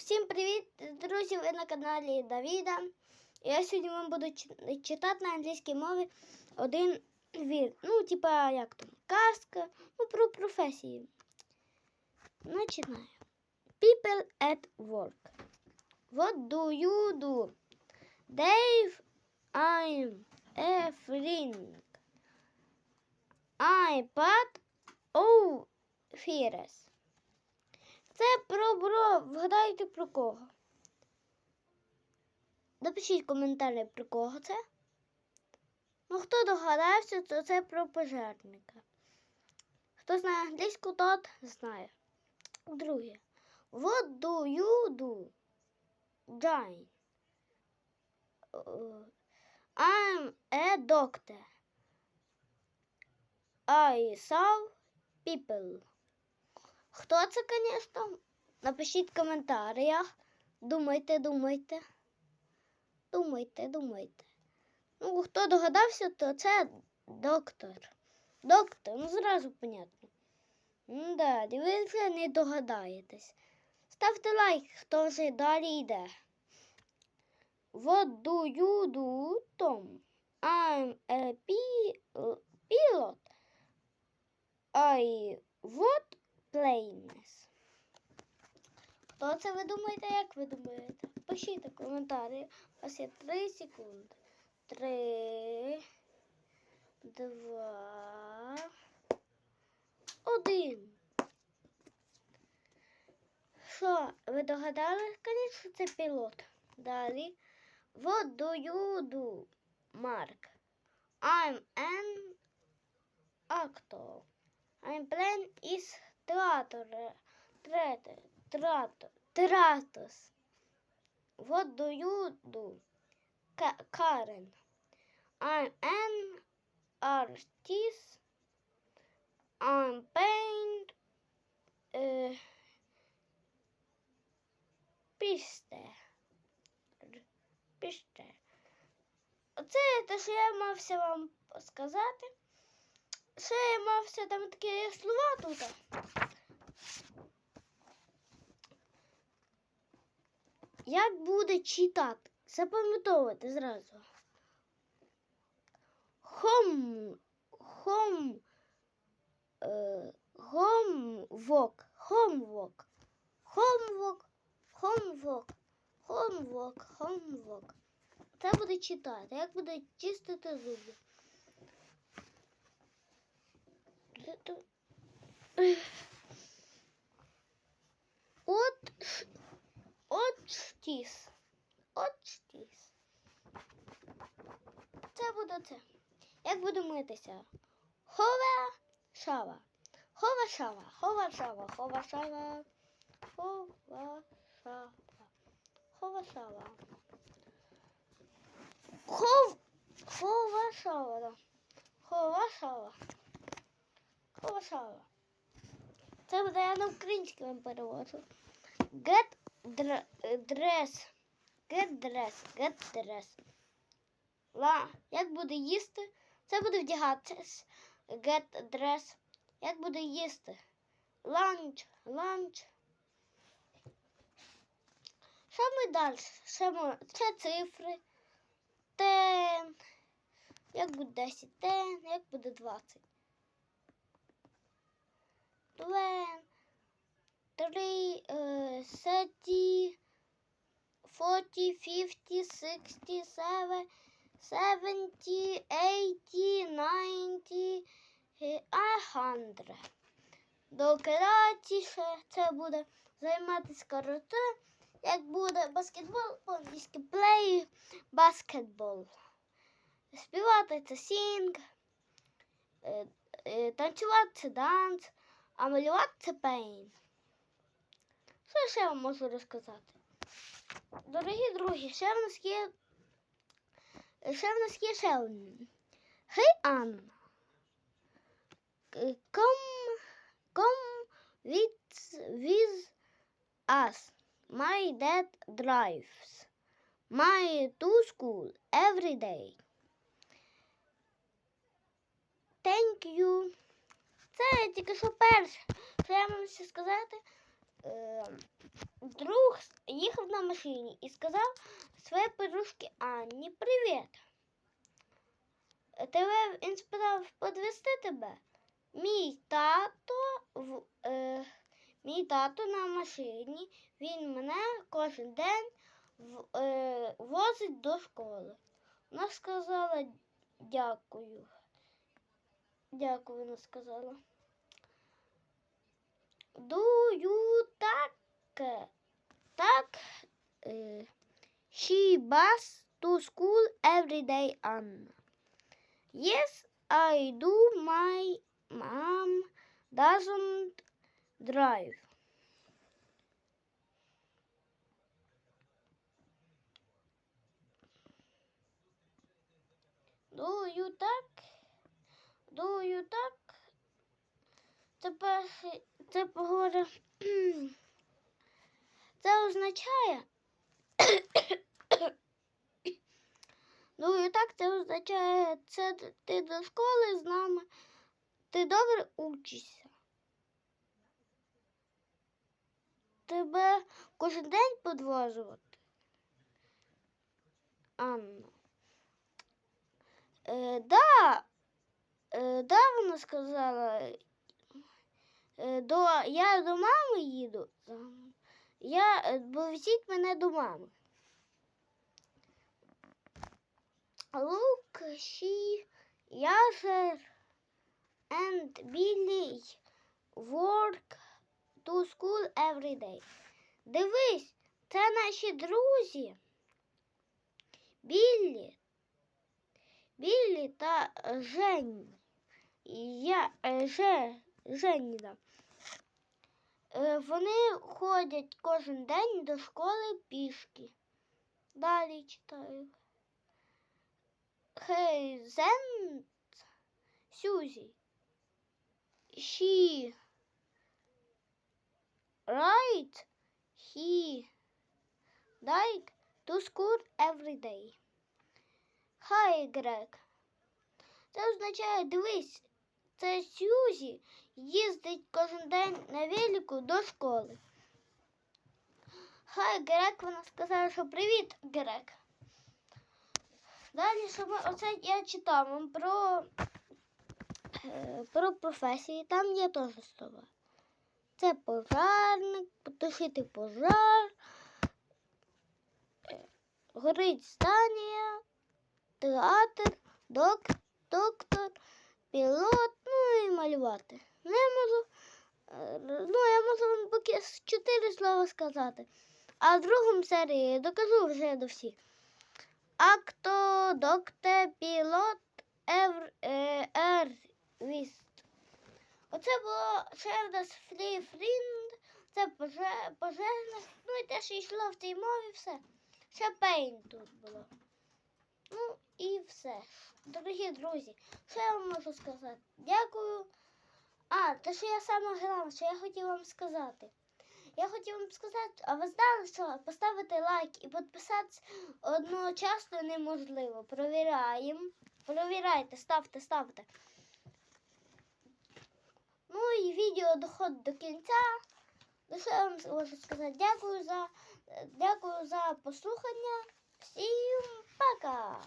Всім привіт, друзі! Ви на каналі Давіда. Я сьогодні вам буду чи- читати на англійській мові один вір. Ну, типа, як там, казка, ну, про професії. Починаю. People at work. What do you do? Dave, I'm a friend. iPad, oh, Fires. Це про бро. Вгадайте про кого. Напишіть коментарі про кого це. Ну, хто догадався, то це про пожежника. Хто знає англійську, тот знає. Друге. What do you do? Jane. Uh, I'm a doctor. I saw people. Хто це, звісно? Напишіть в коментарях. Думайте, думайте. Думайте, думайте. Ну, хто догадався, то це доктор. Доктор, ну зразу понятно. Ну да, вже не догадаєтесь. Ставте лайк, хто вже далі йде. What do you do, Tom? I'm a pilot. I what planes. Хто це ви думаєте, як ви думаєте? Пишіть в коментарі. У вас є 3 секунди. 3, 2, 1. Що, ви догадались, звісно, це пілот. Далі. What do you do, Mark? I'm an actor. I'm playing is Tratos. What do you do? Ka- Karen. I'm an artist. I'm paint. Uh, пісте. Пісте. Оце те, що я мався вам сказати. Я мався там такі слова тут. Як буде читати? Запам'ятовувати зразу. Хом, хом, е, хомвок, хомвок, хомвок, хомвок, хомвок, хомвок. Це буде читати. Як буде чистити зуби? От Очтіс. Очтіс. Це буде це. Як буде митися? Хова шава. Хова шава. Хова шава. Хова шава. Хова шава. Хова шава. Хов. Хова шава. Хова шава. Хова. Це буде я на українській вам переводжу. Get dress. Get dress. Get dress. Ла. Як буде їсти? Це буде вдягатись. Get dress. Як буде їсти? Lunch. Lunch. Що ми далі? Що ми? Це цифри. Ten. Як буде 10? Ten. Як буде 20? Twen. Three, uh, thirty, forty, fifty, sixty, seven, seventy, eighty, ninety, е, a hundred. Дократіше це буде займатися карате, як буде баскетбол, по-англійськи play basketball. Співати це е, е, танцювати це dance, а малювати це paint. Що ще вам можу розказати? Дорогі друзі, ще в нас є. Ще в нас є ще. Hey Анна. К- Come, come with, with us. My dad drives. My to school every day. Thank you. Це тільки що перше, що я вам ще сказати. Е, друг, їхав на машині і сказав своїй подружці Анні привіт. Тебе він спитав подвести тебе. Мій тато в, е, мій тато на машині, він мене кожен день в, е, возить до школи. Вона сказала дякую. Дякую, вона сказала. Do you так? Так. е, She bus to school every day, Anna. Yes, I do. My mom doesn't drive. Do you так? Do you так? Це перший, це поговорив. Це означає. Ну і так це означає, це ти до школи з нами. Ти добре учишся. Тебе кожен день подвозувати. Анна. Е, да, е, да, вона сказала. Е, до, я до мами їду. Я, е, візіть мене до мами. Look, she, Yasser and Billy work to school every day. Дивись, це наші друзі. Біллі, Біллі та Жень. Я, е, Же, Женіна. Е, Вони ходять кожен день до школи пішки. Далі читаю. Хейзен Сюзі. She right he like to school every day. Хай Грег. Це означає дивись, це Сюзі їздить кожен день на велику до школи. Хай Грег, вона сказала, що привіт, Грег. Далі що ми, оце я читав про, е, про професії, там є теж слова. Це пожарник, потушити пожар, е, горить здання, театр, док, доктор, пілот, ну і малювати. Ну, я можу, е, ну, я можу поки чотири слова сказати. А в другому серії я докажу вже до всіх. Акто, докте, пілот, евр, е, ервіст. Оце було Шердас Фрі Фрінд, це поже- пожежник, ну і те, що йшло в цій мові, все. Ще пейн тут було. Ну і все. Дорогі друзі, що я вам можу сказати? Дякую. А, те, що я саме головне, що я хотів вам сказати. Я хотів вам сказати, а ви знали, що поставити лайк і підписатися одночасно неможливо. Провіряємо. Провіряйте, ставте, ставте. Ну і відео доходить до кінця. Ну, що я вам можу сказати? Дякую за, дякую за послухання. Всім пока!